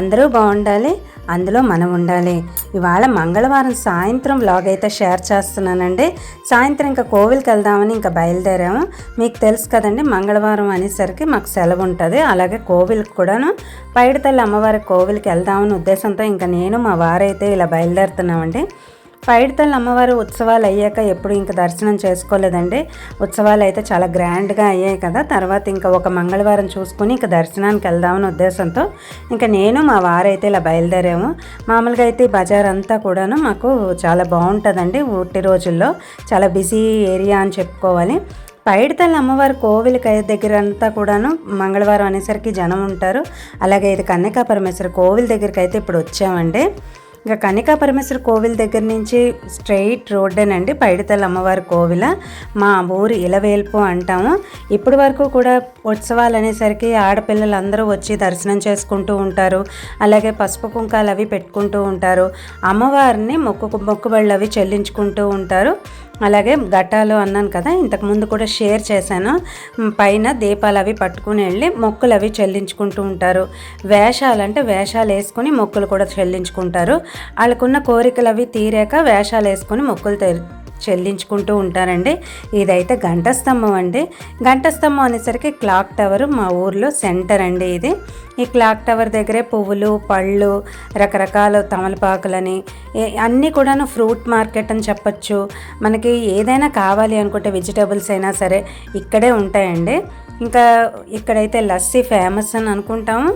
అందరూ బాగుండాలి అందులో మనం ఉండాలి. ఇవాళ మంగళవారం సాయంత్రం బ్లాగ్ అయితే షేర్ చేస్తున్నానండి. సాయంత్రం ఇంకా కోవిల్కి వెళ్దామని ఇంకా బయలుదేరాము. మీకు తెలుసు కదండి మంగళవారం అనేసరికి మాకు సెలవు ఉంటుంది. అలాగే కోవిల్కి కూడాను పైడితల్లి అమ్మవారి కోవిల్కి వెళ్దామని ఉద్దేశంతో ఇంకా నేను మా వారైతే ఇలా బయలుదేరుతున్నామండి. పైడితల్లి అమ్మవారి ఉత్సవాలు అయ్యాక ఎప్పుడు ఇంకా దర్శనం చేసుకోలేదండి. ఉత్సవాలు అయితే చాలా గ్రాండ్గా అయ్యాయి కదా. తర్వాత ఇంకా ఒక మంగళవారం చూసుకుని ఇంకా దర్శనానికి వెళ్దామని ఉద్దేశంతో ఇంకా నేను మా వారైతే ఇలా బయలుదేరాము. మామూలుగా అయితే ఈ బజార్ అంతా కూడాను మాకు చాలా బాగుంటుందండి ఊటి రోజుల్లో. చాలా బిజీ ఏరియా అని చెప్పుకోవాలి. పైడితల్లి అమ్మవారి కోవిల దగ్గర అంతా కూడాను మంగళవారం అనేసరికి జనం ఉంటారు. అలాగే ఇది కన్యకా పరమేశ్వర కోవిల దగ్గరికి అయితే ఇప్పుడు వచ్చామండి. ఇంకా కనికా పరమేశ్వర కోవిల్ దగ్గర నుంచి స్ట్రైట్ రోడ్డేనండి పైడితల్లి అమ్మవారి కోవిల. మా ఊరు ఇలవేల్పు అంటాము. ఇప్పటి వరకు కూడా ఉత్సవాలు అనేసరికి ఆడపిల్లలు అందరూ వచ్చి దర్శనం చేసుకుంటూ ఉంటారు. అలాగే పసుపు కుంకాలు అవి పెట్టుకుంటూ ఉంటారు. అమ్మవారిని మొక్కు మొక్కుబళ్ళు అవి చెల్లించుకుంటూ ఉంటారు. అలాగే ఘట్టాలు అన్నాను కదా ఇంతకుముందు కూడా షేర్ చేశాను. పైన దీపాలు అవి పట్టుకుని వెళ్ళి మొక్కులు అవి చెల్లించుకుంటూ ఉంటారు. వేషాలు అంటే వేషాలు వేసుకొని మొక్కులు కూడా చెల్లించుకుంటారు. వాళ్ళకున్న కోరికలు అవి తీరాక వేషాలు వేసుకొని మొక్కులు చెల్లించుకుంటూ ఉంటారండి ఇదైతే గంట స్తంభం అండి. గంట స్తంభం అనేసరికి క్లాక్ టవర్ మా ఊర్లో సెంటర్ అండి ఇది. ఈ క్లాక్ టవర్ దగ్గరే పువ్వులు పళ్ళు రకరకాల తమలపాకులని అన్నీ కూడాను ఫ్రూట్ మార్కెట్ అని చెప్పచ్చు. మనకి ఏదైనా కావాలి అనుకుంటే వెజిటేబుల్స్ అయినా సరే ఇక్కడే ఉంటాయండి. ఇంకా ఇక్కడైతే లస్సీ ఫేమస్ అని అనుకుంటాము.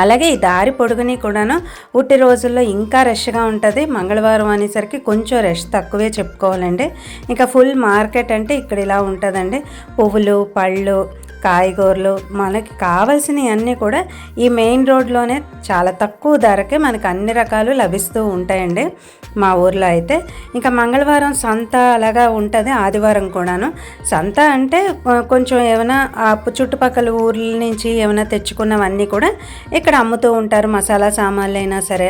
అలాగే ఈ దారి పొడుగుని కూడాను ఉట్టి రోజుల్లో ఇంకా రష్గా ఉంటుంది. మంగళవారం అనేసరికి కొంచెం రష్ తక్కువే చెప్పుకోవాలండి. ఇంకా ఫుల్ మార్కెట్ అంటే ఇక్కడ ఇలా ఉంటుందండి. పువ్వులు పళ్ళు కాయగూరలు మనకి కావాల్సినవి అన్నీ కూడా ఈ మెయిన్ రోడ్లోనే చాలా తక్కువ ధరకే మనకి అన్ని రకాలు లభిస్తూ ఉంటాయండి మా ఊర్లో అయితే. ఇంకా మంగళవారం సంత అలాగా ఉంటుంది ఆదివారం కూడాను. సంత అంటే కొంచెం ఏమైనా చుట్టుపక్కల ఊర్ల నుంచి ఏమైనా తెచ్చుకున్నవన్నీ కూడా ఇక్కడ అమ్ముతూ ఉంటారు. మసాలా సామాన్లు అయినా సరే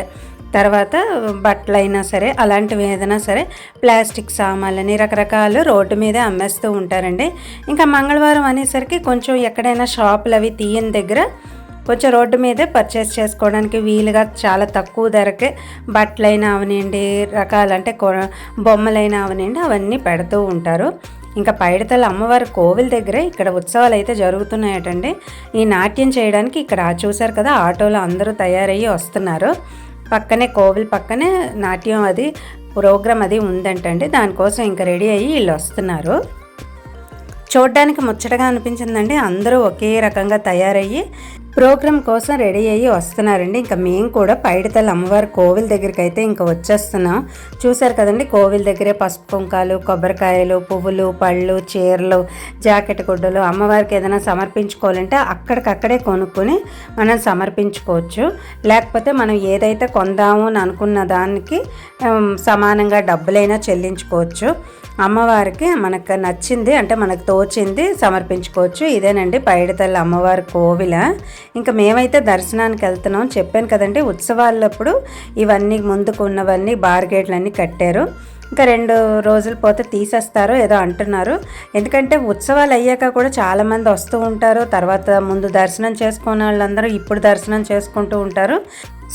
తర్వాత బట్టలైనా సరే అలాంటివి ఏదైనా సరే ప్లాస్టిక్ సామాన్లని రకరకాలు రోడ్డు మీదే అమ్మేస్తూ ఉంటారండి. ఇంకా మంగళవారం అనేసరికి కొంచెం ఎక్కడైనా షాపులు అవి తీయని దగ్గర కొంచెం రోడ్డు మీదే పర్చేస్ చేసుకోవడానికి వీలుగా చాలా తక్కువ ధరకే బట్టలైనా అవనండి రకాలంటే బొమ్మలైనా అవనండి అవన్నీ పెడుతూ ఉంటారు. ఇంకా పైడితల అమ్మవారి కోవిల్ దగ్గర ఇక్కడ ఉత్సవాలు అయితే జరుగుతున్నాయటండి. ఈ నాట్యం చేయడానికి ఇక్కడ చూశారు కదా ఆటోలో అందరూ తయారయ్యి వస్తున్నారు. పక్కనే కోవిల్ పక్కనే నాట్యం అది ప్రోగ్రామ్ అది ఉందంటండి. దానికోసం ఇంకా రెడీ అయ్యి వీళ్ళు వస్తున్నారు. చూడడానికి ముచ్చటగా అనిపించిందండి. అందరూ ఒకే రకంగా తయారయ్యి ప్రోగ్రామ్ కోసం రెడీ అయ్యి వస్తున్నారండి. ఇంకా మేము కూడా పైడితల అమ్మవారి కోవిల్ దగ్గరికి అయితే ఇంకా వచ్చేస్తున్నాం. చూసారు కదండి కోవిల్ దగ్గరే పసుపు కుంకాలు కొబ్బరికాయలు పువ్వులు పళ్ళు చీరలు జాకెట్ గుడ్డలు అమ్మవారికి ఏదైనా సమర్పించుకోవాలంటే అక్కడికక్కడే కొనుక్కొని మనం సమర్పించుకోవచ్చు. లేకపోతే మనం ఏదైతే కొందాము అని అనుకున్న దానికి సమానంగా డబ్బులైనా చెల్లించుకోవచ్చు. అమ్మవారికి మనకు నచ్చింది అంటే మనకు తోచింది సమర్పించుకోవచ్చు. ఇదేనండి పైడితల్లి అమ్మవారి కోవిల ఇంకా మేమైతే దర్శనానికి వెళ్తున్నాం. చెప్పాను కదండి ఉత్సవాలప్పుడు ఇవన్నీ ముందుకు ఉన్నవన్నీ బార్గేట్లన్నీ కట్టారు. ఇంకా రెండు రోజులు పోతే తీసేస్తారు ఏదో అంటున్నారు. ఎందుకంటే ఉత్సవాలు అయ్యాక కూడా చాలామంది వస్తూ ఉంటారు. తర్వాత ముందు దర్శనం చేసుకున్న వాళ్ళందరూ ఇప్పుడు దర్శనం చేసుకుంటూ ఉంటారు.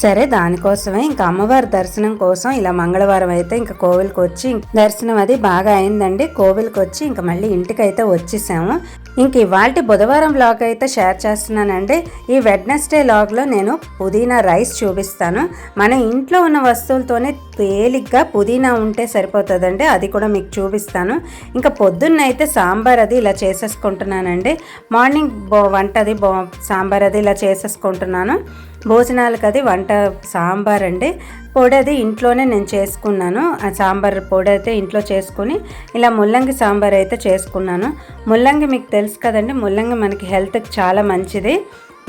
సరే దానికోసమే ఇంకా అమ్మవారి దర్శనం కోసం ఇలా మంగళవారం అయితే ఇంకా కోవిల్కి వచ్చి దర్శనం అది బాగా అయిందండి. కోవిల్కి వచ్చి ఇంకా మళ్ళీ ఇంటికి అయితే వచ్చేసాము. ఇంక ఇవాళ బుధవారం బ్లాగ్ అయితే షేర్ చేస్తున్నానండి. ఈ వెడ్నెస్డే లాగ్లో నేను పుదీనా రైస్ చూపిస్తాను. మన ఇంట్లో ఉన్న వస్తువులతోనే తేలిగ్గా పుదీనా ఉంటే సరిపోతుందండి. అది కూడా మీకు చూపిస్తాను. ఇంకా పొద్దున్న అయితే సాంబార్ అది ఇలా చేసేసుకుంటున్నానండి. మార్నింగ్ బో వంట అది బో సాంబార్ అది ఇలా చేసేసుకుంటున్నాను. భోజనాలకు అది వంట సాంబార్ అండి పొడి అది ఇంట్లోనే నేను చేసుకున్నాను. ఆ సాంబార్ పొడి అయితే ఇంట్లో చేసుకుని ఇలా ముల్లంగి సాంబార్ అయితే చేసుకున్నాను. ముల్లంగి మీకు తెలుసు కదండి ముల్లంగి మనకి హెల్త్కి చాలా మంచిది.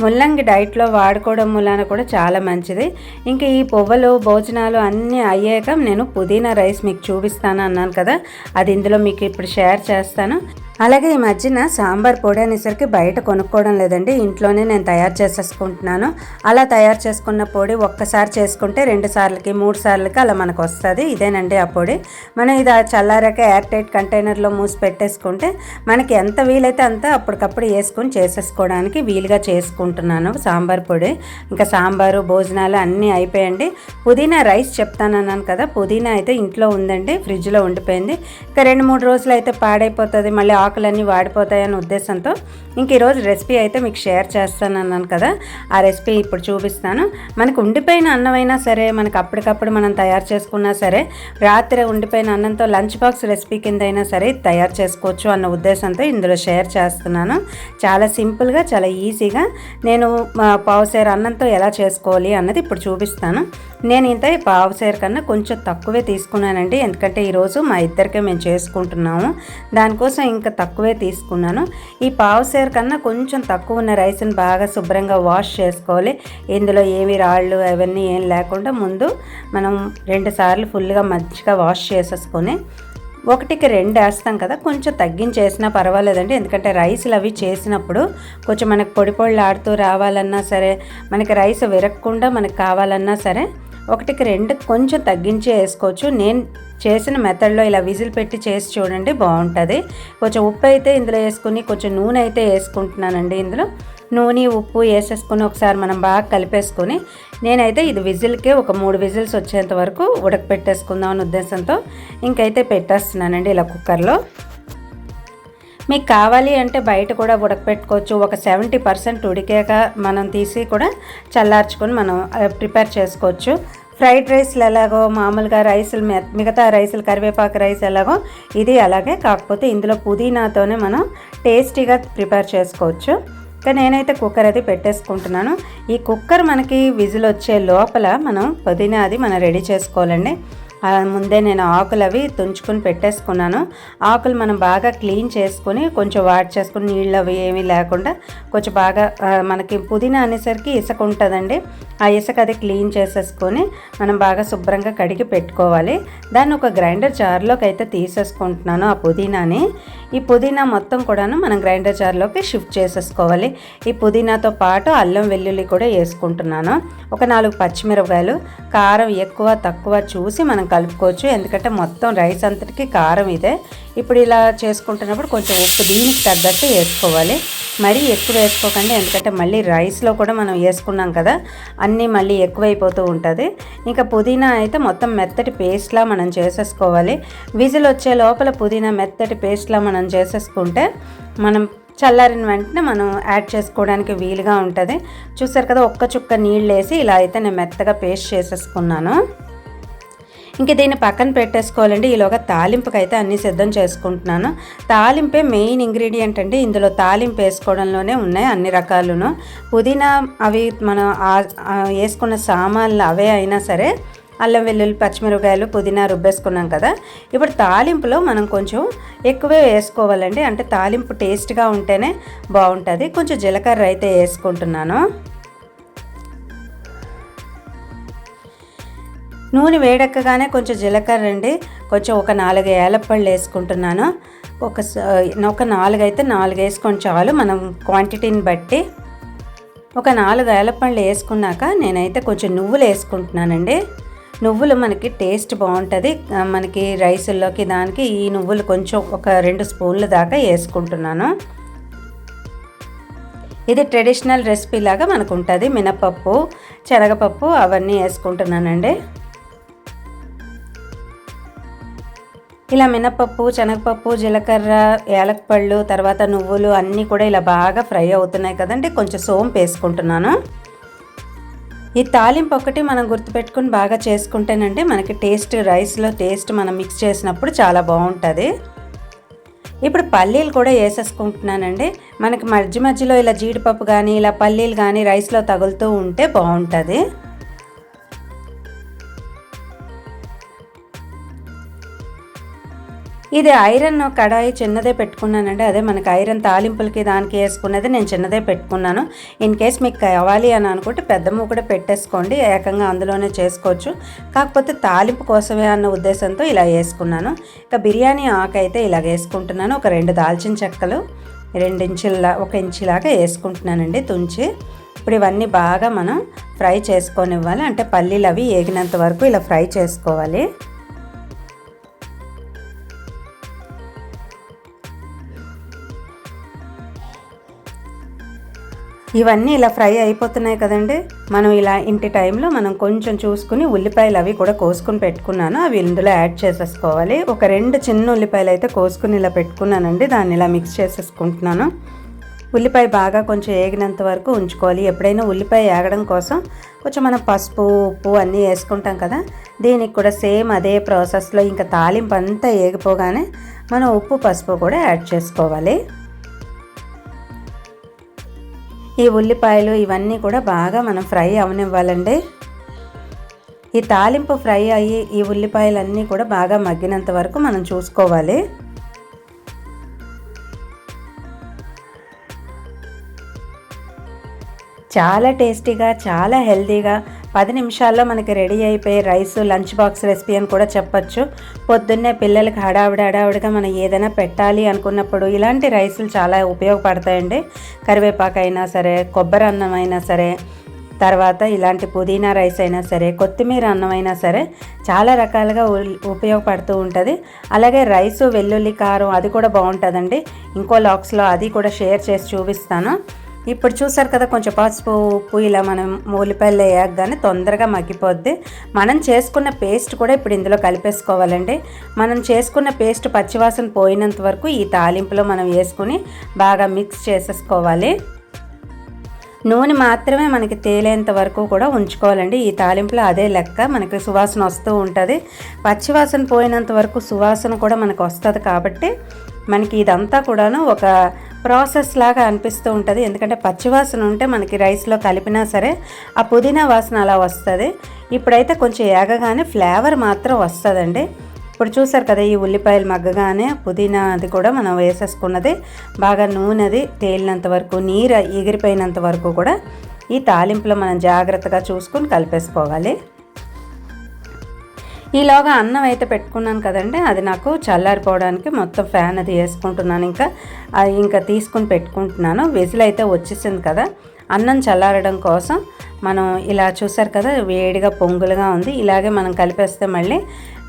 ముల్లంగి డైట్లో వాడుకోవడం మూలాన కూడా చాలా మంచిది. ఇంకా ఈ పువ్వులు భోజనాలు అన్నీ అయ్యాక నేను పుదీనా రైస్ మీకు చూపిస్తాను అన్నాను కదా అది ఇందులో మీకు ఇప్పుడు షేర్ చేస్తాను. అలాగే ఈ మధ్యన సాంబార్ పొడి అనేసరికి బయట కొనుక్కోవడం లేదండి. ఇంట్లోనే నేను తయారు చేసేసుకుంటున్నాను. అలా తయారు చేసుకున్న పొడి ఒక్కసారి చేసుకుంటే రెండు సార్లకి మూడు సార్లకి అలా మనకు వస్తుంది. ఇదేనండి ఆ పొడి. మనం ఇది ఆ చల్లారాక ఎయిర్ టైట్ కంటైనర్లో మూసి పెట్టేసుకుంటే మనకి ఎంత వీలైతే అంత అప్పటికప్పుడు వేసుకొని చేసేసుకోవడానికి వీలుగా చేసుకుంటున్నాను సాంబార్ పొడి. ఇంకా సాంబారు భోజనాలు అన్నీ అయిపోయండి. పుదీనా రైస్ చెప్తానన్నాను కదా పుదీనా అయితే ఇంట్లో ఉందండి ఫ్రిడ్జ్లో ఉండిపోయింది. ఇంకా రెండు మూడు రోజులు అయితే పాడైపోతుంది. మళ్ళీ ఆకులన్నీ వాడిపోతాయనే ఉద్దేశంతో ఇంక ఈరోజు రెసిపీ అయితే మీకు షేర్ చేస్తాను అన్నాను కదా. ఆ రెసిపీ ఇప్పుడు చూపిస్తాను. మనకు ఉండిపోయిన అన్నమైనా సరే మనకు అప్పటికప్పుడు మనం తయారు చేసుకున్నా సరే రాత్రి ఉండిపోయిన అన్నంతో లంచ్ బాక్స్ రెసిపీ కింద అయినా సరే తయారు చేసుకోవచ్చు అన్న ఉద్దేశంతో ఇందులో షేర్ చేస్తున్నాను. చాలా సింపుల్గా చాలా ఈజీగా నేను పావుసేరు అన్నంతో ఎలా చేసుకోవాలి అన్నది ఇప్పుడు చూపిస్తాను. నేను ఇంత పావుసేరు కన్నా కొంచెం తక్కువే తీసుకున్నానండి. ఎందుకంటే ఈరోజు మా ఇద్దరికే మేము చేసుకుంటున్నాము. దానికోసం ఇంకా తక్కువే తీసుకున్నాను. ఈ పావుసేరు కన్నా కొంచెం తక్కువ ఉన్న రైస్ని బాగా శుభ్రంగా వాష్ చేసుకోవాలి. ఇందులో ఏమి రాళ్ళు అవన్నీ ఏం లేకుండా ముందు మనం రెండు సార్లు ఫుల్గా మంచిగా వాష్ చేసేసుకొని ఒకటికి రెండు వేస్తాం కదా కొంచెం తగ్గించేసినా పర్వాలేదండి. ఎందుకంటే రైస్లు అవి చేసినప్పుడు కొంచెం మనకు పొడి పొడిలు ఆడుతూ రావాలన్నా సరే మనకి రైస్ విరగకుండా మనకు కావాలన్నా సరే ఒకటికి రెండు కొంచెం తగ్గించి వేసుకోవచ్చు. నేను చేసిన మెథడ్లో ఇలా విజిల్ పెట్టి చేసి చూడండి బాగుంటుంది. కొంచెం ఉప్పు అయితే ఇందులో వేసుకుని కొంచెం నూనె అయితే వేసుకుంటున్నానండి ఇందులో. నూనె ఉప్పు వేసేసుకుని ఒకసారి మనం బాగా కలిపేసుకొని నేనైతే ఇది విజిల్కే ఒక మూడు విజిల్స్ వచ్చేంత వరకు ఉడకపెట్టేసుకుందాం అనే ఉద్దేశంతో ఇంకైతే పెట్టేస్తున్నానండి ఇలా కుక్కర్లో. మీకు కావాలి అంటే బయట కూడా ఉడకపెట్టుకోవచ్చు. ఒక సెవెంటీ పర్సెంట్ ఉడికాక మనం తీసి కూడా చల్లార్చుకొని మనం ప్రిపేర్ చేసుకోవచ్చు. ఫ్రైడ్ రైస్లు ఎలాగో మామూలుగా రైసులు మిగతా రైసులు కరివేపాకు రైస్ ఎలాగో ఇది అలాగే. కాకపోతే ఇందులో పుదీనాతోనే మనం టేస్టీగా ప్రిపేర్ చేసుకోవచ్చు. కానీ నేనైతే కుక్కర్ అది పెట్టేసుకుంటున్నాను. ఈ కుక్కర్ మనకి విజిల్ వచ్చే లోపల మనం పుదీనా అది మనం రెడీ చేసుకోవాలండి. ముందే నేను ఆకులు అవి తుంచుకొని పెట్టేసుకున్నాను. ఆకులు మనం బాగా క్లీన్ చేసుకొని కొంచెం వాట్ చేసుకుని నీళ్ళు అవి ఏమీ లేకుండా కొంచెం బాగా మనకి పుదీనా అనేసరికి ఇసుక ఉంటుందండి. ఆ ఇసుక అది క్లీన్ చేసేసుకొని మనం బాగా శుభ్రంగా కడిగి పెట్టుకోవాలి. దాన్ని ఒక గ్రైండర్ జార్లోకి అయితే తీసేసుకుంటున్నాను ఆ పుదీనాని. ఈ పుదీనా మొత్తం కూడాను మనం గ్రైండర్ జార్లోకి షిఫ్ట్ చేసేసుకోవాలి. ఈ పుదీనాతో పాటు అల్లం వెల్లుల్లి కూడా వేసుకుంటున్నాను. ఒక నాలుగు పచ్చిమిరపకాయలు కారం ఎక్కువ తక్కువ చూసి మనం కలుపుకోవచ్చు. ఎందుకంటే మొత్తం రైస్ అంతటికి కారం ఇదే. ఇప్పుడు ఇలా చేసుకుంటున్నప్పుడు కొంచెం ఉప్పు దీనికి తగ్గట్టు వేసుకోవాలి. మరీ ఎక్కువ వేసుకోకండి. ఎందుకంటే మళ్ళీ రైస్లో కూడా మనం వేసుకున్నాం కదా అన్నీ మళ్ళీ ఎక్కువైపోతూ ఉంటుంది. ఇంకా పుదీనా అయితే మొత్తం మెత్తటి పేస్ట్లా మనం చేసేసుకోవాలి. విజిల్ వచ్చే లోపల పుదీనా మెత్తటి పేస్ట్లా మనం చేసేసుకుంటే మనం చల్లారిన వెంటనే మనం యాడ్ చేసుకోవడానికి వీలుగా ఉంటుంది. చూసారు కదా ఒక్క చుక్క నీళ్ళు వేసి ఇలా అయితే నేను మెత్తగా పేస్ట్ చేసేసుకున్నాను. ఇంక దీన్ని పక్కన పెట్టేసుకోవాలండి. ఈలోగా తాలింపుకి అయితే అన్నీ సిద్ధం చేసుకుంటున్నాను. తాలింపే మెయిన్ ఇంగ్రీడియంట్ అండి. ఇందులో తాలింపు వేసుకోవడంలోనే ఉన్నాయి అన్ని రకాలును. పుదీనా అవి మనం వేసుకున్న సామాన్లు అవే అయినా సరే అల్లం వెల్లుల్లి పచ్చిమిరపకాయలు పుదీనా రుబ్బేసుకున్నాం కదా. ఇప్పుడు తాలింపులో మనం కొంచెం ఎక్కువే వేసుకోవాలండి. అంటే తాలింపు టేస్ట్గా ఉంటేనే బాగుంటుంది. కొంచెం జీలకర్ర అయితే వేసుకుంటున్నాను. నూనె వేడెక్కగానే కొంచెం జీలకర్ర అండి. కొంచెం ఒక నాలుగు ఏలప్పళ్ళు వేసుకుంటున్నాను. ఒక ఒక నాలుగు అయితే నాలుగు వేసుకొని చాలు. మనం క్వాంటిటీని బట్టి ఒక నాలుగు ఏలప్పళ్ళు వేసుకున్నాక నేనైతే కొంచెం నువ్వులు వేసుకుంటున్నానండి. నువ్వులు మనకి టేస్ట్ బాగుంటుంది. మనకి రైసుల్లోకి దానికి ఈ నువ్వులు కొంచెం ఒక రెండు స్పూన్ల దాకా వేసుకుంటున్నాను. ఇది ట్రెడిషనల్ రెసిపీ లాగా మనకు ఉంటుంది మినపప్పు శనగపప్పు అవన్నీ వేసుకుంటున్నానండి. ఇలా మినపప్పు శనగపప్పు జీలకర్ర యాలకపళ్ళు తర్వాత నువ్వులు అన్నీ కూడా ఇలా బాగా ఫ్రై అవుతున్నాయి కదండి. కొంచెం సోంపు వేసుకుంటున్నాను. ఈ తాలింపు ఒకటి మనం గుర్తుపెట్టుకుని బాగా చేసుకుంటేనండి మనకి టేస్ట్ రైస్లో టేస్ట్ మనం మిక్స్ చేసినప్పుడు చాలా బాగుంటుంది. ఇప్పుడు పల్లీలు కూడా వేసేసుకుంటున్నానండి. మనకి మధ్య మధ్యలో ఇలా జీడిపప్పు కానీ ఇలా పల్లీలు కానీ రైస్లో తగులుతూ ఉంటే బాగుంటుంది. ఇది ఐరన్ కడాయి చిన్నదే పెట్టుకున్నానండి. అదే మనకి ఐరన్ తాలింపులకి దానికి వేసుకునేది నేను చిన్నదే పెట్టుకున్నాను. ఇన్ కేస్ మీకు కావాలి అని అనుకుంటే పెద్ద కూడా పెట్టేసుకోండి. ఏకంగా అందులోనే చేసుకోవచ్చు. కాకపోతే తాలింపు కోసమే అన్న ఉద్దేశంతో ఇలా వేసుకున్నాను. ఇక బిర్యానీ ఆకు అయితే ఇలా వేసుకుంటున్నాను. ఒక రెండు దాల్చిన చెక్కలు రెండు ఒక ఇంచులాగా వేసుకుంటున్నానండి తుంచి. ఇప్పుడు ఇవన్నీ బాగా మనం ఫ్రై చేసుకొని ఇవ్వాలి అంటే పల్లీలు అవి ఏగినంత వరకు ఇలా ఫ్రై చేసుకోవాలి. ఇవన్నీ ఇలా ఫ్రై అయిపోతున్నాయి కదండి. మనం ఇలా ఇంటి టైంలో మనం కొంచెం చూసుకుని ఉల్లిపాయలు అవి కూడా కోసుకుని పెట్టుకున్నాను. అవి ఇందులో యాడ్ చేసేసుకోవాలి. ఒక రెండు చిన్న ఉల్లిపాయలు అయితే కోసుకుని ఇలా పెట్టుకున్నానండి. దాన్ని ఇలా మిక్స్ చేసేసుకుంటున్నాను. ఉల్లిపాయ బాగా కొంచెం ఏగినంత వరకు ఉంచుకోవాలి. ఎప్పుడైనా ఉల్లిపాయ ఏగడం కోసం కొంచెం మనం పసుపు ఉప్పు అన్నీ వేసుకుంటాం కదా. దీనికి కూడా సేమ్ అదే ప్రాసెస్లో ఇంకా తాలింపు అంతా ఏగిపోగానే మనం ఉప్పు పసుపు కూడా యాడ్ చేసుకోవాలి. ఈ ఉల్లిపాయలు ఇవన్నీ కూడా బాగా మనం ఫ్రై అవనివ్వాలండి. ఈ తాలింపు ఫ్రై అయ్యి ఈ ఉల్లిపాయలన్నీ కూడా బాగా మగ్గినంత వరకు మనం చూసుకోవాలి. చాలా టేస్టీగా చాలా హెల్తీగా పది నిమిషాల్లో మనకి రెడీ అయిపోయి రైస్ లంచ్ బాక్స్ రెసిపీ అని కూడా చెప్పచ్చు. పొద్దున్నే పిల్లలకి హడావిడి హడావిడిగా మనం ఏదైనా పెట్టాలి అనుకున్నప్పుడు ఇలాంటి రైసులు చాలా ఉపయోగపడతాయండి. కరివేపాకు అయినా సరే కొబ్బరి అన్నం అయినా సరే తర్వాత ఇలాంటి పుదీనా రైస్ అయినా సరే కొత్తిమీర అన్నం అయినా సరే చాలా రకాలుగా ఉపయోగపడుతూ ఉంటుంది. అలాగే రైసు వెల్లుల్లి కారం అది కూడా బాగుంటుందండి. ఇంకో లాక్స్లో అది కూడా షేర్ చేసి చూపిస్తాను. ఇప్పుడు చూసారు కదా కొంచెం పసుపు ఉప్పు ఇలా మనం ఉల్లిపాయలు వేయగానే తొందరగా మగ్గిపోద్ది. మనం చేసుకున్న పేస్ట్ కూడా ఇప్పుడు ఇందులో కలిపేసుకోవాలండి. మనం చేసుకున్న పేస్ట్ పచ్చివాసన పోయినంత వరకు ఈ తాలింపులో మనం వేసుకుని బాగా మిక్స్ చేసేసుకోవాలి. నూనె మాత్రమే మనకి తేలేంత వరకు కూడా ఉంచుకోవాలండి. ఈ తాలింపులో అదే లెక్క మనకి సువాసన వస్తూ ఉంటుంది. పచ్చివాసన పోయినంత వరకు సువాసన కూడా మనకు వస్తుంది కాబట్టి మనకి ఇదంతా కూడాను ఒక ప్రాసెస్ లాగా అనిపిస్తూ ఉంటుంది. ఎందుకంటే పచ్చివాసన ఉంటే మనకి రైస్లో కలిపినా సరే ఆ పుదీనా వాసన అలా వస్తుంది. ఇప్పుడైతే కొంచెం ఏగగానే ఫ్లేవర్ మాత్రం వస్తుందండి. ఇప్పుడు చూసారు కదా ఈ ఉల్లిపాయలు మగ్గగానే పుదీనా అది కూడా మనం వేసేసుకున్నది. బాగా నూనెది తేలినంత వరకు నీరు ఎగిరిపోయినంత వరకు కూడా ఈ తాలింపులో మనం జాగ్రత్తగా చూసుకొని కలిపేసుకోవాలి. ఈలోగా అన్నం అయితే పెట్టుకున్నాను కదండి. అది నాకు చల్లారిపోవడానికి మొత్తం ఫ్యాన్ అది వేసుకుంటున్నాను ఇంకా. ఇంకా తీసుకుని పెట్టుకుంటున్నాను. విజిల్ అయితే వచ్చేసింది కదా. అన్నం చల్లారడం కోసం మనం ఇలా చూసారు కదా వేడిగా పొంగులుగా ఉంది. ఇలాగే మనం కలిపేస్తే మళ్ళీ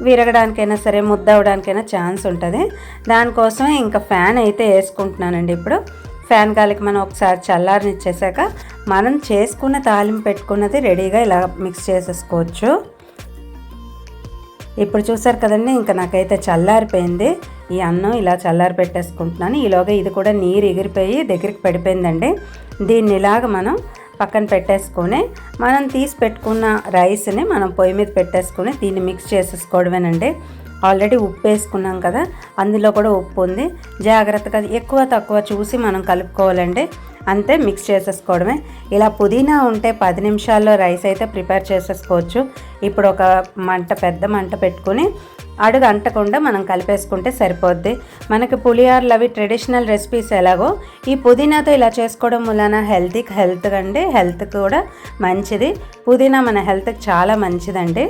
విరగడానికైనా సరే ముద్ద అవడానికైనా ఛాన్స్ ఉంటుంది. దానికోసమే ఇంకా ఫ్యాన్ అయితే వేసుకుంటున్నానండి ఇప్పుడు. ఫ్యాన్ గాలికి మనం ఒకసారి చల్లారనిచ్చేసాక మనం చేసుకున్న తాలింపు పెట్టుకున్నది రెడీగా ఇలా మిక్స్ చేసేసుకోవచ్చు. ఇప్పుడు చూసారు కదండి ఇంకా నాకైతే చల్లారిపోయింది. ఈ అన్నం ఇలా చల్లారి పెట్టేసుకుంటున్నాను. ఈలోగా ఇది కూడా నీరు ఎగిరిపోయి దగ్గరికి పడిపోయిందండి. దీన్ని ఇలాగ మనం పక్కన పెట్టేసుకొని మనం తీసి పెట్టుకున్న రైస్ని మనం పొయ్యి మీద పెట్టేసుకొని దీన్ని మిక్స్ చేసేసుకోవడమేనండి. ఆల్రెడీ ఉప్పు వేసుకున్నాం కదా అందులో కూడా ఉప్పు ఉంది. జాగ్రత్తగా ఎక్కువ తక్కువ చూసి మనం కలుపుకోవాలండి. అంతే మిక్స్ చేసేసుకోవడమే. ఇలా పుదీనా ఉంటే పది నిమిషాల్లో రైస్ అయితే ప్రిపేర్ చేసేసుకోవచ్చు. ఇప్పుడు ఒక మంట పెద్ద మంట పెట్టుకుని అడుగు అంటకుండా మనం కలిపేసుకుంటే సరిపోద్ది. మనకి పులిహార్లు అవి ట్రెడిషనల్ రెసిపీస్ ఎలాగో ఈ పుదీనాతో ఇలా చేసుకోవడం వలన హెల్తీకి హెల్త్ అండి హెల్త్ కూడా మంచిది. పుదీనా మన హెల్త్కి చాలా మంచిదండి.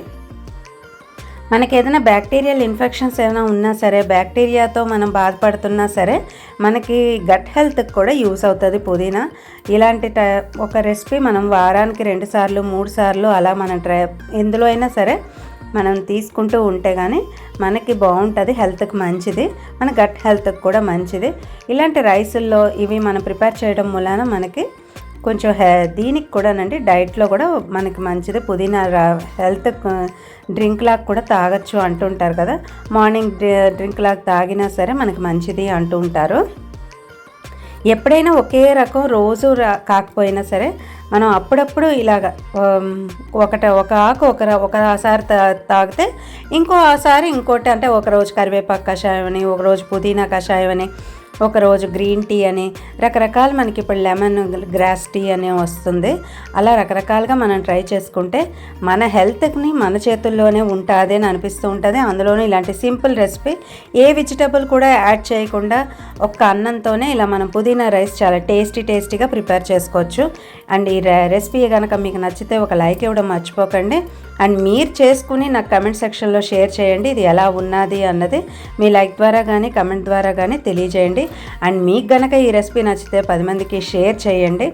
మనకి ఏదైనా బ్యాక్టీరియల్ ఇన్ఫెక్షన్స్ ఏమైనా ఉన్నా సరే బ్యాక్టీరియాతో మనం బాధపడుతున్నా సరే మనకి గట్ హెల్త్కి కూడా యూస్ అవుతుంది పుదీనా. ఇలాంటి ఒక రెసిపీ మనం వారానికి రెండు సార్లు మూడు సార్లు అలా మనం ట్రై ఎందులో అయినా సరే మనం తీసుకుంటూ ఉంటే కానీ మనకి బాగుంటుంది హెల్త్కి మంచిది మన గట్ హెల్త్కి కూడా మంచిది. ఇలాంటి రైసుల్లో ఇవి మనం ప్రిపేర్ చేయడం వలన మనకి కొంచెం హె దీనికి కూడానండి డైట్లో కూడా మనకి మంచిది. పుదీనా హెల్త్ డ్రింక్ లాగా కూడా తాగొచ్చు అంటుంటారు కదా. మార్నింగ్ డ్రింక్ లాగా తాగినా సరే మనకి మంచిది అంటూ ఉంటారు ఎప్పుడైనా ఒకే రకం రోజు కాకపోయినా సరే మనం అప్పుడప్పుడు ఇలాగ ఒకట ఒక ఆకు ఒక ఒకసారి తాగితే ఇంకోసారి ఇంకోటి అంటే ఒకరోజు కరివేపాకు కషాయం అని ఒకరోజు పుదీనా కషాయం అని ఒకరోజు గ్రీన్ టీ అని రకరకాల మనకి ఇప్పుడు లెమన్ గ్రాస్ టీ అని వస్తుంది. అలా రకరకాలుగా మనం ట్రై చేసుకుంటే మన హెల్త్ని మన చేతుల్లోనే ఉంటుంది అని అనిపిస్తూ ఉంటుంది. అందులోనూ ఇలాంటి సింపుల్ రెసిపీ ఏ వెజిటబుల్ కూడా యాడ్ చేయకుండా ఒక్క అన్నంతోనే ఇలా మనం పుదీనా రైస్ చాలా టేస్టీ టేస్టీగా ప్రిపేర్ చేసుకోవచ్చు. అండ్ ఈ రెసిపీ కనుక మీకు నచ్చితే ఒక లైక్ ఇవ్వడం మర్చిపోకండి. అండ్ మీరు చేసుకుని నాకు కమెంట్ సెక్షన్లో షేర్ చేయండి. ఇది ఎలా ఉన్నది అన్నది మీ లైక్ ద్వారా కానీ కమెంట్ ద్వారా కానీ తెలియజేయండి. అండ్ మీకు గనక ఈ రెసిపీ నచ్చితే పది మందికి షేర్ చేయండి.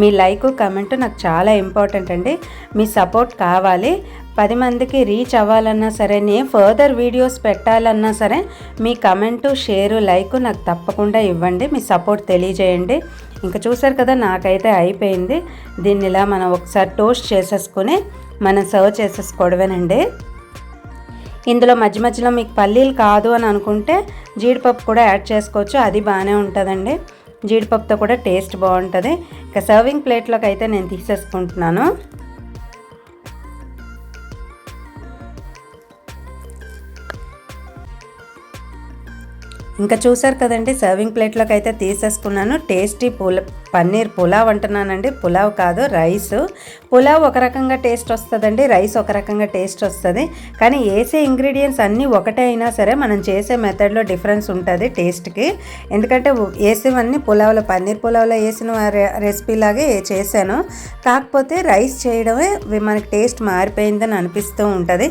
మీ లైక్ కమెంట్ నాకు చాలా ఇంపార్టెంట్ అండి. మీ సపోర్ట్ కావాలి. పది మందికి రీచ్ అవ్వాలన్నా సరే నేను ఫర్దర్ వీడియోస్ పెట్టాలన్నా సరే మీ కమెంటు షేరు లైక్ నాకు తప్పకుండా ఇవ్వండి. మీ సపోర్ట్ తెలియజేయండి. ఇంకా చూసారు కదా నాకైతే అయిపోయింది. దీన్ని ఇలా మనం ఒకసారి టోస్ట్ చేసేసుకుని మనం సర్వ్ చేసేసుకోవడమేనండి. ఇందులో మధ్య మధ్యలో మీకు పల్లీలు కాదు అని అనుకుంటే జీడిపప్పు కూడా యాడ్ చేసుకోవచ్చు అది బాగానే ఉంటుందండి. జీడిపప్పుతో కూడా టేస్ట్ బాగుంటుంది. ఇక సర్వింగ్ ప్లేట్లోకి అయితే నేను తీసేసుకుంటున్నాను. ఇంకా చూసారు కదండి సర్వింగ్ ప్లేట్లోకి అయితే తీసేసుకున్నాను. టేస్టీ పుల పన్నీర్ పులావ్ అంటున్నానండి. పులావ్ కాదు రైస్. పులావ్ ఒక రకంగా టేస్ట్ వస్తుందండి. రైస్ ఒక రకంగా టేస్ట్ వస్తుంది. కానీ వేసే ఇంగ్రీడియంట్స్ అన్నీ ఒకటే అయినా సరే మనం చేసే మెథడ్లో డిఫరెన్స్ ఉంటుంది టేస్ట్కి ఎందుకంటే వేసేవన్నీ పులావ్లో పన్నీర్ పులావ్లో వేసిన రెసిపీ లాగే చేశాను. కాకపోతే రైస్ చేయడమే మనకి టేస్ట్ మారిపోయిందని అనిపిస్తూ ఉంటుంది.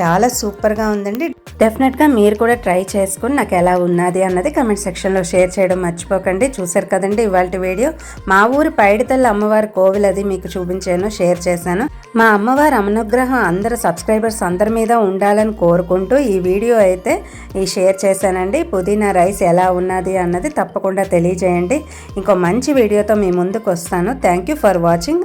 చాలా సూపర్గా ఉందండి. డెఫినెట్గా మీరు కూడా ట్రై చేసుకుని నాకు ఎలా ఉన్నది అన్నది కమెంట్ సెక్షన్లో షేర్ చేయడం మర్చిపోకండి. చూసారు కదండి ఇవాళ వీడియో. మా ఊరి పైడితల్లి అమ్మవారి కోవిల్ అది మీకు చూపించాను షేర్ చేశాను. మా అమ్మవారి అనుగ్రహం అందరు సబ్స్క్రైబర్స్ అందరి మీద ఉండాలని కోరుకుంటూ ఈ వీడియో అయితే ఈ షేర్ చేశానండి. పుదీనా రైస్ ఎలా ఉన్నది అన్నది తప్పకుండా తెలియజేయండి. ఇంకో మంచి వీడియోతో మీ ముందుకు వస్తాను. Thank you for watching